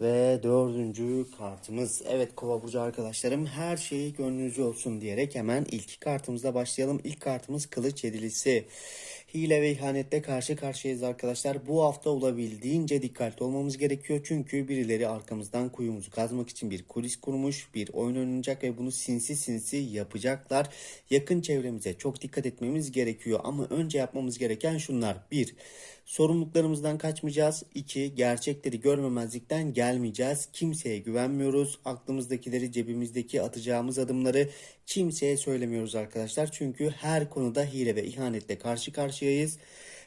ve dördüncü kartımız. Evet Kova burcu arkadaşlarım her şey gönlünüzce olsun diyerek hemen ilk kartımızla başlayalım. İlk kartımız kılıç yedilisi. Hile ve ihanetle karşı karşıyayız arkadaşlar. Bu hafta olabildiğince dikkatli olmamız gerekiyor. Çünkü birileri arkamızdan kuyumuzu kazmak için bir kulis kurmuş, bir oyun oynanacak ve bunu sinsi sinsi yapacaklar. Yakın çevremize çok dikkat etmemiz gerekiyor. Ama önce yapmamız gereken şunlar. 1. Sorumluluklarımızdan kaçmayacağız. 2. Gerçekleri görmemezlikten gelmeyeceğiz. Kimseye güvenmiyoruz. Aklımızdakileri, cebimizdeki atacağımız adımları kimseye söylemiyoruz arkadaşlar. Çünkü her konuda hile ve ihanetle karşı karşıyayız.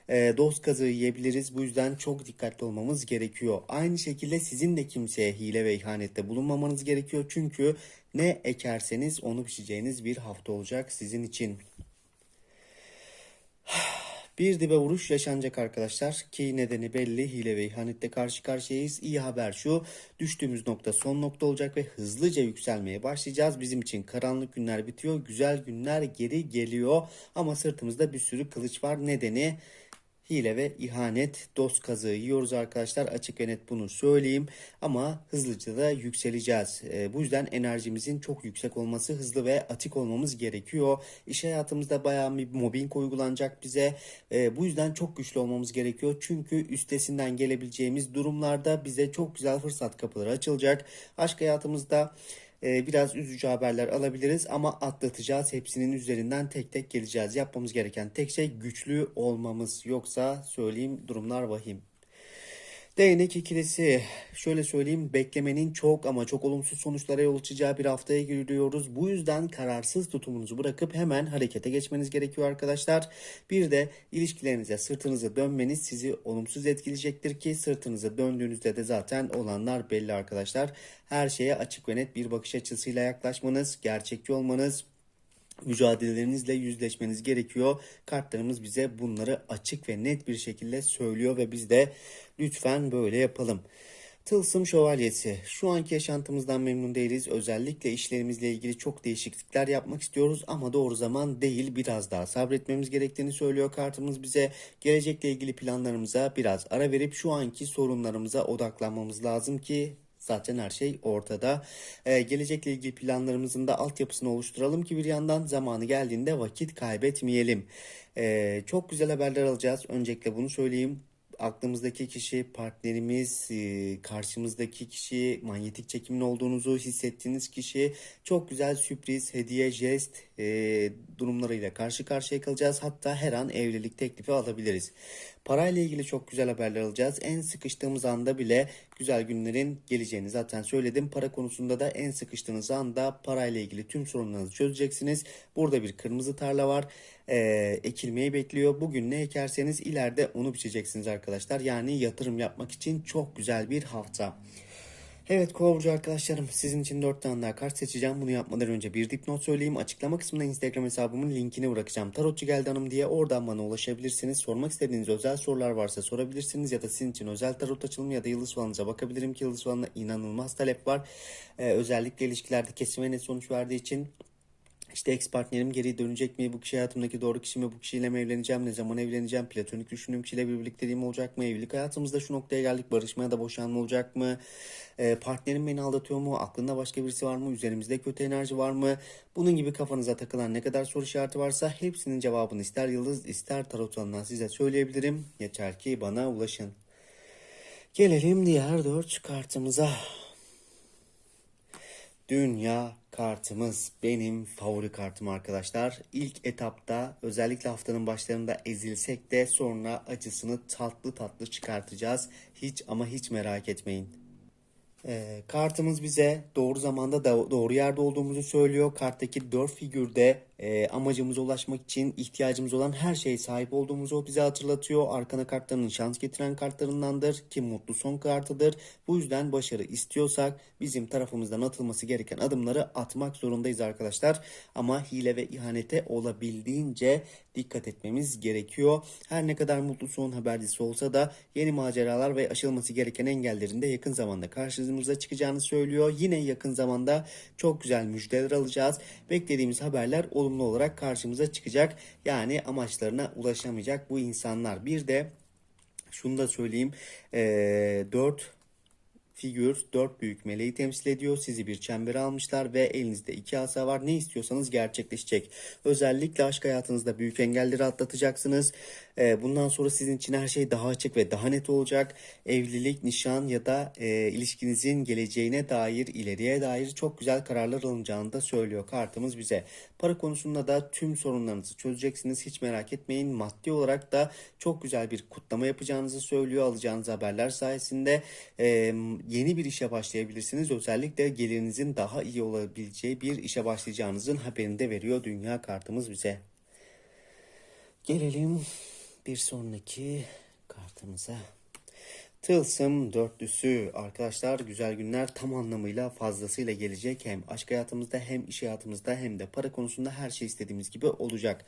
E, dost kazığı yiyebiliriz. Bu yüzden çok dikkatli olmamız gerekiyor. Aynı şekilde sizin de kimseye hile ve ihanette bulunmamanız gerekiyor. Çünkü ne ekerseniz onu biçeceğiniz bir hafta olacak sizin için. Bir dibe vuruş yaşanacak arkadaşlar ki nedeni belli hile ve ihanette karşı karşıyayız. İyi haber şu düştüğümüz nokta son nokta olacak ve hızlıca yükselmeye başlayacağız. Bizim için karanlık günler bitiyor güzel günler geri geliyor ama sırtımızda bir sürü kılıç var. Nedeni hile ve ihanet dost kazığı yiyoruz arkadaşlar açık ve net bunu söyleyeyim ama hızlıca da yükseleceğiz. Ee, bu yüzden enerjimizin çok yüksek olması hızlı ve atik olmamız gerekiyor. İş hayatımızda bayağı bir mobbing uygulanacak bize. Ee, bu yüzden çok güçlü olmamız gerekiyor. Çünkü üstesinden gelebileceğimiz durumlarda bize çok güzel fırsat kapıları açılacak. Aşk hayatımızda biraz üzücü haberler alabiliriz ama atlatacağız. Hepsinin üzerinden tek tek geleceğiz. Yapmamız gereken tek şey güçlü olmamız. Yoksa söyleyeyim durumlar vahim. Değnek ikilisi. Şöyle söyleyeyim beklemenin çok ama çok olumsuz sonuçlara yol açacağı bir haftaya giriyoruz. Bu yüzden kararsız tutumunuzu bırakıp hemen harekete geçmeniz gerekiyor arkadaşlar. Bir de ilişkilerinize sırtınızı dönmeniz sizi olumsuz etkileyecektir ki sırtınızı döndüğünüzde de zaten olanlar belli arkadaşlar. Her şeye açık ve net bir bakış açısıyla yaklaşmanız, gerçekçi olmanız, mücadelelerinizle yüzleşmeniz gerekiyor. Kartlarımız bize bunları açık ve net bir şekilde söylüyor ve biz de lütfen böyle yapalım. Tılsım Şövalyesi. Şu anki yaşantımızdan memnun değiliz. Özellikle işlerimizle ilgili çok değişiklikler yapmak istiyoruz ama doğru zaman değil. Biraz daha sabretmemiz gerektiğini söylüyor kartımız bize. Gelecekle ilgili planlarımıza biraz ara verip şu anki sorunlarımıza odaklanmamız lazım ki Zaten her şey ortada. Ee, gelecekle ilgili planlarımızın da altyapısını oluşturalım ki bir yandan zamanı geldiğinde vakit kaybetmeyelim. Ee, çok güzel haberler alacağız. Öncelikle bunu söyleyeyim. Aklımızdaki kişi, partnerimiz, e, karşımızdaki kişi, manyetik çekimin olduğunuzu hissettiğiniz kişi çok güzel sürpriz, hediye, jest e, durumlarıyla karşı karşıya kalacağız. Hatta her an evlilik teklifi alabiliriz. Parayla ilgili çok güzel haberler alacağız. En sıkıştığımız anda bile güzel günlerin geleceğini zaten söyledim. Para konusunda da en sıkıştığınız anda parayla ilgili tüm sorunlarınızı çözeceksiniz. Burada bir kırmızı tarla var. Ee, ekilmeyi bekliyor. Bugün ne ekerseniz ileride onu biçeceksiniz arkadaşlar. Yani yatırım yapmak için çok güzel bir hafta. Evet Kova burcu arkadaşlarım sizin için 4 tane daha kart seçeceğim. Bunu yapmadan önce bir dipnot söyleyeyim. Açıklama kısmına Instagram hesabımın linkini bırakacağım. Tarotçu Geldi Hanım diye oradan bana ulaşabilirsiniz. Sormak istediğiniz özel sorular varsa sorabilirsiniz. Ya da sizin için özel tarot açılımı ya da yıldız falanıza bakabilirim ki yıldız falanına inanılmaz talep var. Ee, özellikle ilişkilerde kesin ve net sonuç verdiği için işte ex partnerim geri dönecek mi? Bu kişi hayatımdaki doğru kişi mi? Bu kişiyle mi evleneceğim? Ne zaman evleneceğim? Platonik düşündüğüm kişiyle bir birlikteliğim olacak mı? Evlilik hayatımızda şu noktaya geldik. Barışmaya da boşanma olacak mı? Ee, partnerim beni aldatıyor mu? Aklında başka birisi var mı? Üzerimizde kötü enerji var mı? Bunun gibi kafanıza takılan ne kadar soru işareti varsa hepsinin cevabını ister yıldız ister tarot alanından size söyleyebilirim. Yeter ki bana ulaşın. Gelelim diğer dört kartımıza. Dünya Kartımız benim favori kartım arkadaşlar. İlk etapta özellikle haftanın başlarında ezilsek de sonra acısını tatlı tatlı çıkartacağız. Hiç ama hiç merak etmeyin. Ee, kartımız bize doğru zamanda da doğru yerde olduğumuzu söylüyor. Karttaki dört figürde e, amacımıza ulaşmak için ihtiyacımız olan her şeye sahip olduğumuzu o bize hatırlatıyor. Arkana kartlarının şans getiren kartlarındandır ki mutlu son kartıdır. Bu yüzden başarı istiyorsak bizim tarafımızdan atılması gereken adımları atmak zorundayız arkadaşlar. Ama hile ve ihanete olabildiğince dikkat etmemiz gerekiyor. Her ne kadar mutlu son habercisi olsa da yeni maceralar ve aşılması gereken engellerin de yakın zamanda karşımıza çıkacağını söylüyor. Yine yakın zamanda çok güzel müjdeler alacağız. Beklediğimiz haberler olumlu olarak karşımıza çıkacak. Yani amaçlarına ulaşamayacak bu insanlar. Bir de şunu da söyleyeyim. Ee, 4 figür 4 büyük meleği temsil ediyor. Sizi bir çembere almışlar ve elinizde iki asa var. Ne istiyorsanız gerçekleşecek. Özellikle aşk hayatınızda büyük engelleri atlatacaksınız. Ee, bundan sonra sizin için her şey daha açık ve daha net olacak. Evlilik, nişan ya da e, ilişkinizin geleceğine dair, ileriye dair çok güzel kararlar alınacağını da söylüyor kartımız bize. Para konusunda da tüm sorunlarınızı çözeceksiniz. Hiç merak etmeyin. Maddi olarak da çok güzel bir kutlama yapacağınızı söylüyor. Alacağınız haberler sayesinde e, yeni bir işe başlayabilirsiniz. Özellikle gelirinizin daha iyi olabileceği bir işe başlayacağınızın haberini de veriyor dünya kartımız bize. Gelelim bir sonraki kartımıza. Tılsım dörtlüsü arkadaşlar güzel günler tam anlamıyla fazlasıyla gelecek. Hem aşk hayatımızda hem iş hayatımızda hem de para konusunda her şey istediğimiz gibi olacak.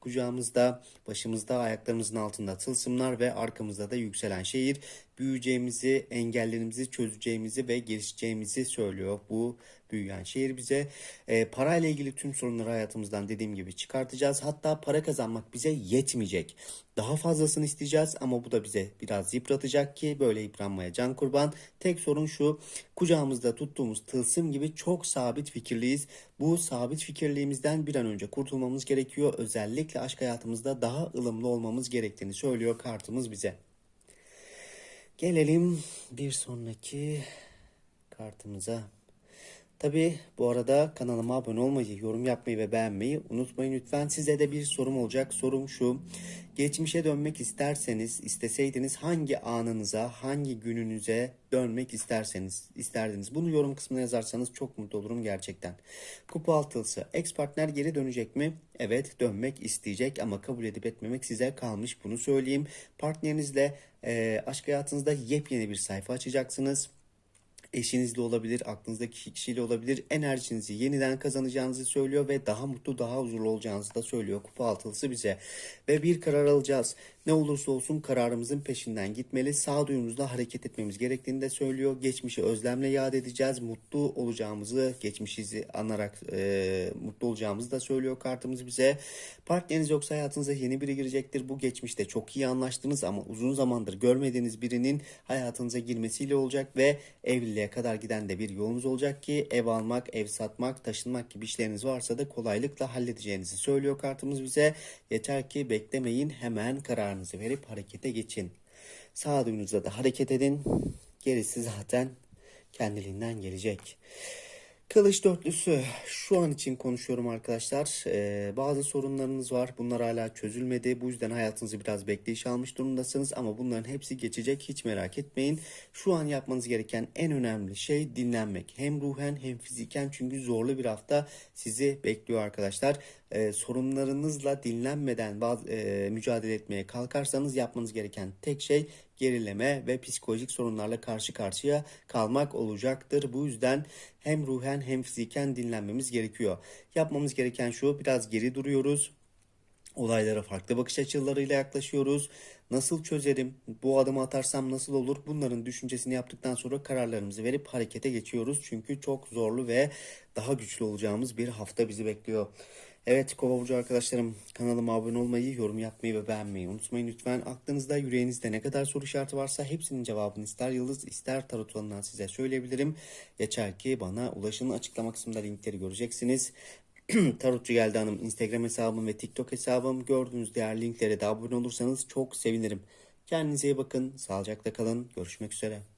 Kucağımızda, başımızda, ayaklarımızın altında tılsımlar ve arkamızda da yükselen şehir büyüyeceğimizi, engellerimizi çözeceğimizi ve gelişeceğimizi söylüyor bu büyüyen şehir bize. E, parayla ilgili tüm sorunları hayatımızdan dediğim gibi çıkartacağız. Hatta para kazanmak bize yetmeyecek. Daha fazlasını isteyeceğiz ama bu da bize biraz yıpratacak ki böyle yıpranmaya can kurban. Tek sorun şu kucağımızda tuttuğumuz tılsım gibi çok sabit fikirliyiz. Bu sabit fikirliğimizden bir an önce kurtulmamız gerekiyor. Özellikle aşk hayatımızda daha ılımlı olmamız gerektiğini söylüyor kartımız bize. Gelelim bir sonraki kartımıza. Tabi bu arada kanalıma abone olmayı, yorum yapmayı ve beğenmeyi unutmayın lütfen. Size de bir sorum olacak. Sorum şu. Geçmişe dönmek isterseniz, isteseydiniz hangi anınıza, hangi gününüze dönmek isterseniz, isterdiniz. Bunu yorum kısmına yazarsanız çok mutlu olurum gerçekten. Kupa altılısı. Ex partner geri dönecek mi? Evet dönmek isteyecek ama kabul edip etmemek size kalmış bunu söyleyeyim. Partnerinizle e, aşk hayatınızda yepyeni bir sayfa açacaksınız eşinizle olabilir, aklınızdaki kişiyle olabilir. Enerjinizi yeniden kazanacağınızı söylüyor ve daha mutlu, daha huzurlu olacağınızı da söylüyor kupa altılısı bize. Ve bir karar alacağız. Ne olursa olsun kararımızın peşinden gitmeli. Sağduyumuzla hareket etmemiz gerektiğini de söylüyor. Geçmişi özlemle yad edeceğiz. Mutlu olacağımızı, geçmişizi anarak e, mutlu olacağımızı da söylüyor kartımız bize. Partneriniz yoksa hayatınıza yeni biri girecektir. Bu geçmişte çok iyi anlaştınız ama uzun zamandır görmediğiniz birinin hayatınıza girmesiyle olacak ve evliliğe kadar giden de bir yolunuz olacak ki ev almak, ev satmak, taşınmak gibi işleriniz varsa da kolaylıkla halledeceğinizi söylüyor kartımız bize. Yeter ki beklemeyin hemen kararınızı verip harekete geçin. Sağduyunuzda da hareket edin. Gerisi zaten kendiliğinden gelecek. Kılıç dörtlüsü şu an için konuşuyorum arkadaşlar. Ee, bazı sorunlarınız var. Bunlar hala çözülmedi. Bu yüzden hayatınızı biraz bekleyiş almış durumdasınız. Ama bunların hepsi geçecek. Hiç merak etmeyin. Şu an yapmanız gereken en önemli şey dinlenmek. Hem ruhen hem fiziken çünkü zorlu bir hafta sizi bekliyor arkadaşlar. Ee, sorunlarınızla dinlenmeden bazı, e, mücadele etmeye kalkarsanız yapmanız gereken tek şey gerileme ve psikolojik sorunlarla karşı karşıya kalmak olacaktır. Bu yüzden hem ruhen hem fiziken dinlenmemiz gerekiyor. Yapmamız gereken şu biraz geri duruyoruz. Olaylara farklı bakış açılarıyla yaklaşıyoruz. Nasıl çözerim? Bu adımı atarsam nasıl olur? Bunların düşüncesini yaptıktan sonra kararlarımızı verip harekete geçiyoruz. Çünkü çok zorlu ve daha güçlü olacağımız bir hafta bizi bekliyor. Evet Kova Burcu arkadaşlarım kanalıma abone olmayı, yorum yapmayı ve beğenmeyi unutmayın lütfen. Aklınızda, yüreğinizde ne kadar soru işareti varsa hepsinin cevabını ister yıldız ister tarot alanından size söyleyebilirim. Yeter ki bana ulaşın açıklama kısmında linkleri göreceksiniz. Tarotçu Geldi Hanım Instagram hesabım ve TikTok hesabım. Gördüğünüz diğer linklere de abone olursanız çok sevinirim. Kendinize iyi bakın, sağlıcakla kalın. Görüşmek üzere.